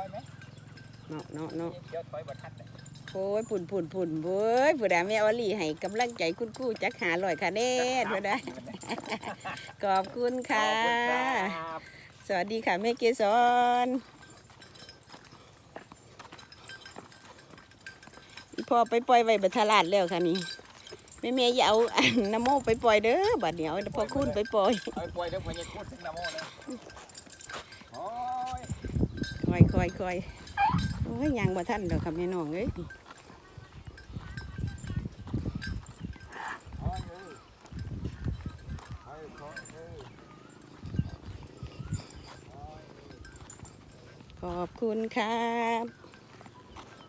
อยไหมเนาะเนาะเนาะเดี๋ยวถอยบัทัดเลยโอ้ยปุ่นปุ่นปุ่นเว้ยผู้ใดแม่ออลี่ให้กำลังใจคุณครู่จักหาลอยคะแนนผู้ใดขอบคุณค่ะขอบคุณครับสวัสดีค่ะแม่เกสรอีพ่อไปปล่อยไว้บัทลาดแล้วค่ะนี่แม่เมย์อย่าเอาอันน้ำโมไปปล่อยเด้อบัดเดี๋ยวพ่อคุณไปปล่อยเอาไปปล่อยเดี๋ยวมันจะคูดถึงน้ำโมเลยโอ้ยค อยคอยคอยโอ้ยยังบ่ทันดอกค่ะแม่น้องเอ้ยโอ้ยเอ้ยโอ้ยโอ้ยเอ้ยขอบคุณครับ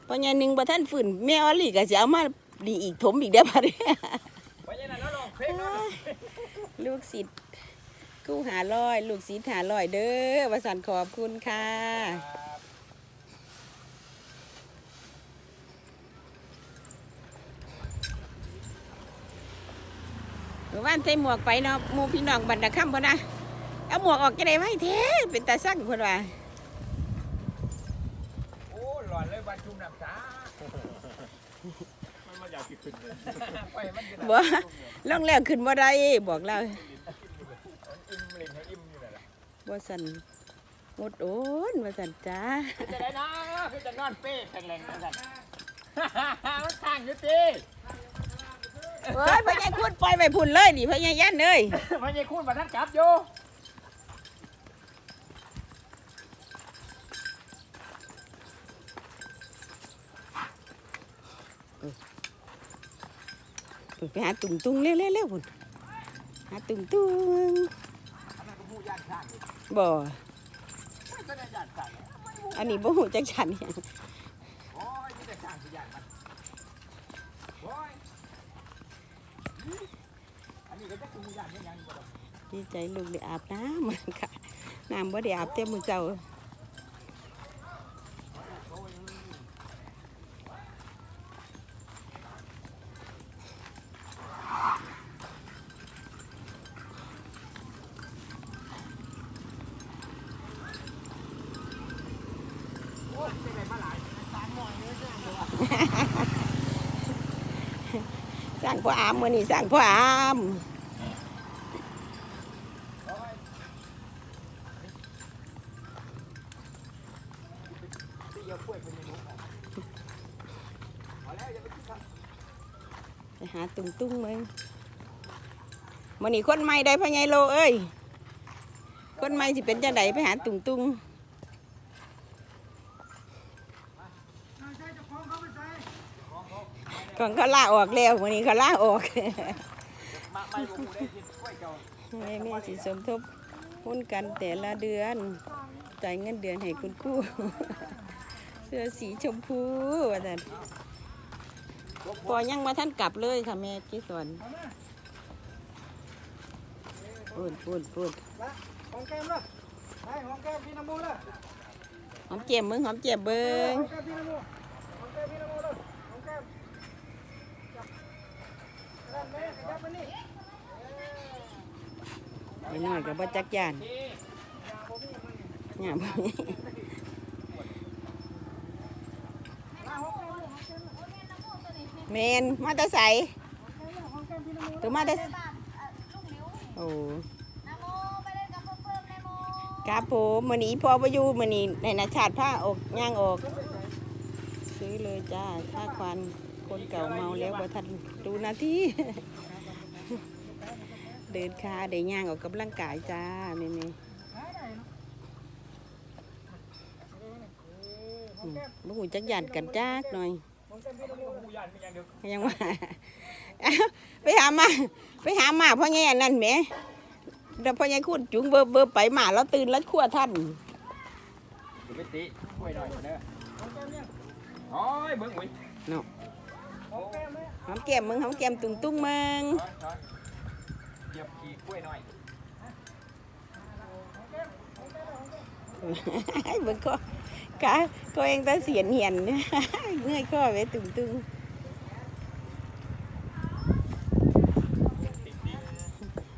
พอใหญ่หนึ่งบ่ทันฝืนแม่ออลี่ก็จะเอามาดีอีกถมอีกเด้อบัดนี้ไปยังไงแล้วลองเพลงแล้วลองลูกศิษย์ กู้หาร้อย ลูกศิษย์หาร้อยเด้อวสันขอบคุณค่ะครับหรือว่าใส่หมวกไปเนาะหมูพี่น้องบันดาค่ำพ่นนะ เอาหมวกออกจะได้ไว้เท้เป็นตาสั่งพ่นว่า โอ้หลอนเลยวันชุมน้ำสามันมาอยากขึ้นเลยไปมันจะบ่ล่องแล้วขึ้นบ่ได้บอกเรา อิ่มเล่นให้อิ่มอยู่ นั่นแหละบ่สันงดโอนว่าสันจ้าคือจะได้นะคือจะนอนเป้แข็งแรงนะสันมันข้างอยู่ตีเฮ้ยพ่อใหญ่คุณปล่อยไปพุ่นเลยนี่พ่อใหญ่ยันเลยมันยังคูดมาทัดกลับอยู่ไปหาตุ่งตุงเร็วเร็วเร็วพุ่นหาตุ่งตุง บ่ อันนี้บ่หูจักฉันเนี่ยดีใจลูกได้อาบน้ำมันค่ะ น้ำบ่ได้อาบเต็มื้อเจ้า โอ้ยจะได้มาหลายตามหน่อยเลยจ้าเดี๋ยวว่า สร้าง พ่ออามมื้อนี้สร้างพ่ออามไปหาตุ่งตุ้งมึงมื้อนี้คนใหม่ได้พ่อใหญ่โลเอ้ยคนใหม่สิเป็นจังไดไปหาตุ่งตุ้ง ก่อนเขาลาออกแล้วมื้อนี้เขาลาออกมาไม่ได้กินกล้วยเจ้าแม่แม่สิสมทบหุ้นกันแต่ละเดือน จ่ายเงินเดือนให้คุณครูเสื้อสีชมพูว่าแต่พอยังมาท่านกลับเลยค่ะแม่ที่สอนพูดพูดพูดหอมแก้มเลยหอมแก้มพี่น้ำมูเลยหอมเจียมมึงหอมเจียมเบิ้ง หอมแก้มพี่น้ำมูหอมแก้มพี่น้ำมูเลยหอมแก้มจับด้า นนี้ยับมานี่ไอ้น้อยกับบ่จักยานนี่ยาบ่มีมันเนี่ยบ่มาหอมแก้มเลยหอมแก้มเลยเมนมาตาใสหอมแก้มพี่น้ำมูตัวมาตะโอ้โมไปเล่นกับเพิ่มๆนะโมครับผมมือนี้พ่อประยูมือนี้ในนาชาติผ้าอกย่างอก ซื้อเลยจ้าถ้าควัน คนเก่าเมาแล้วว่าทันดูนาทีเดินคาได้ย่างออกกำลังกายจ้าแม่แม่อืมบ่หูจักหยันกันจักหน่อยหอมแก้มพี่น้ำมูผู้ยานเป็นอย่างเดียวยังว่าไปหามา ไปหามาพ่อแง่นั่นแหมเดี๋ยวพ่อแง่คูดจุงเบอร์เบอร์ไปมาแล้วตื่นแล้วขั้วท่านดูไปติกล้วยหน่อยเด้อหอมแก้มเนี่ยโอ้ยเบิ่งอุ้ยเนาะ หอมแก้มมึงหอมแก้มตุ้งตุ้งมึงเหยียบขี้กล้วยหน่อยเบิ่งก็กะก็เองตาเสียนเหียนเงยข้อไว้ตุ้งตุ้ง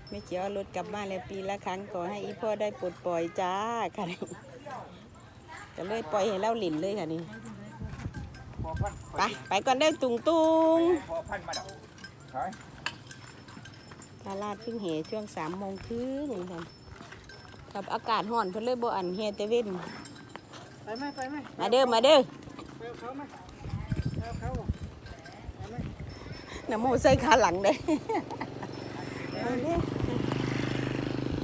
ไม่เจียวรถกลับบ้านแล้วปีละครั้งขอให้อีพ่อได้ปลดปล่อยจ้าค่ะไปก็เลยปล่อยให้เราหลินเลยค่ะนี่ ไปไปก่อนเด้อตุงตุงพอพันมาดอกถอยตลาดพึ่งเหช่วงสามโมงครึ่งนี่ค่ะกับอากาศห่อนเพิ่นเลยบ่อันเฮแต่เว้นไปไหมไปไหมมาเด้อมาเด้อไปเอาเขาไหมไปเอาเขาไปไหมน้ำโมใส่ขาหลังเด้อเอาเด้อ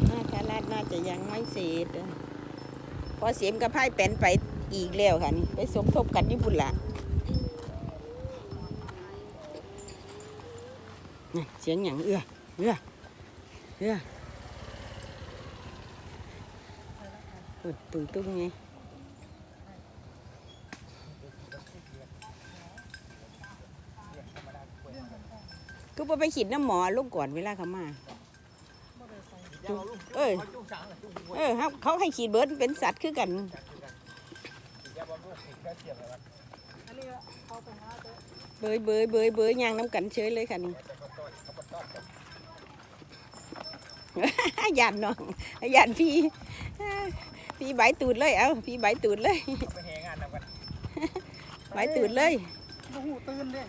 น่าตลาดน่าจะยังไม่เสร็จเด้อพอเสียมกับไพ่แป้นไปอีกแล้วค่ะนี่ไปสมทบกันญี่ปุ่นละนี่ เสียงหยังเอื้อเอื้อเอื้ออุดตุ้งตุ้งไงก็ไปขีดน้ำหมอลูกก่อนเวลาเขามาเอ้ยเออเขาเขาให้ขีดเบิร์ดเป็นสัตว์คือกันเขาไปหาแต่เบยเบยเบยเบยยางน้ำกันเฉยเลยค่ะนี่ ยานน้องยานพี่ พี่ใบตูดเลย เอาพี่ใบตูดเลยไปแหงานนำกันใบตูดเลยบ่หูตื่นเด้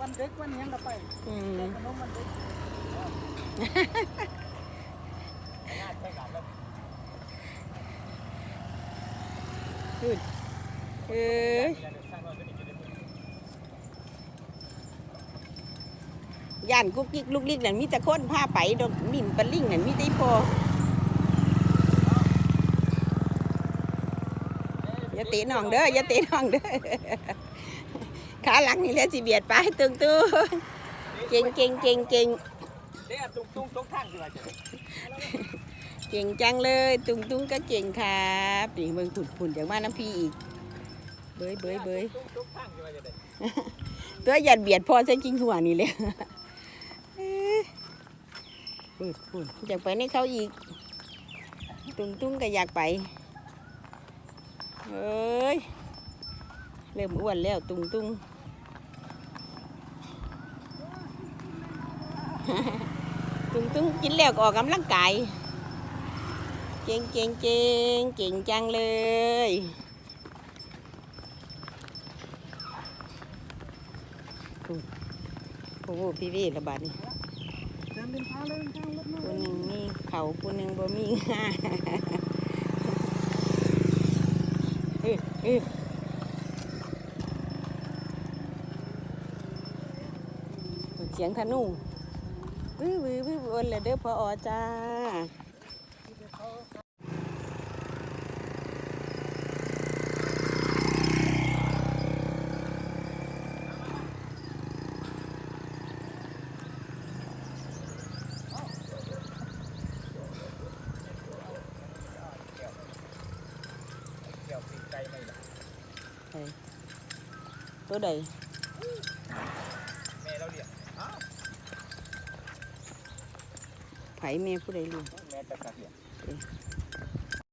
วันเด็กวันหยังก็ไปอืมขนมวันเด็กงานใช้การแล้วเออ ย่านกุ๊กกิ๊กลูกลิกนั่นมีแต่คนพาไปดอกมิ่นปลาลิ่งนั่นมีแต่พออย่าเตะน้องเด้ออย่าเตะน้องเด้อขาหลังนี่แหละสิเบียดไปตึงตู้เก่งเก่งเก่งเก่งเด้อตุ้งตุ้งตุ้งทางอยู่ว่าจะเก่งจังเลย ตุ้งตุ้งก็เก่งครับนี่เบิ่งผุนผุนจากบ้านน้ำพี่อีกเบยเบยเบยตัวหยัดเบียดพอใส่จริงหัวนี่เลย ปุนปุนอยากไปในเขาอีก ตุ้งตุ้งก็อยากไปเอ้ย เริ่มอ้วนแล้วตุ้งตุ้งตุ้งตุ้งกินแล้วก็ออกกำลังกายเก่งเก่งเก่งเก่งจังเลยโอ้โหพี่พี่ระบาดนี่ ป็นพาเลยทางรถมาคนหนึ่งมีเขาคนหนึ่งบ่มีงาเอ้ยเอ้ยเสียงธนูวื้อวื้อวื้อวนเลยเด้อพออจ้า เกี่ยวปีกไก่ไม่ล่ะ ตัวใดแม่เราเรียกไผแม่ผู้ใดรู้แม่ตะกักเรียก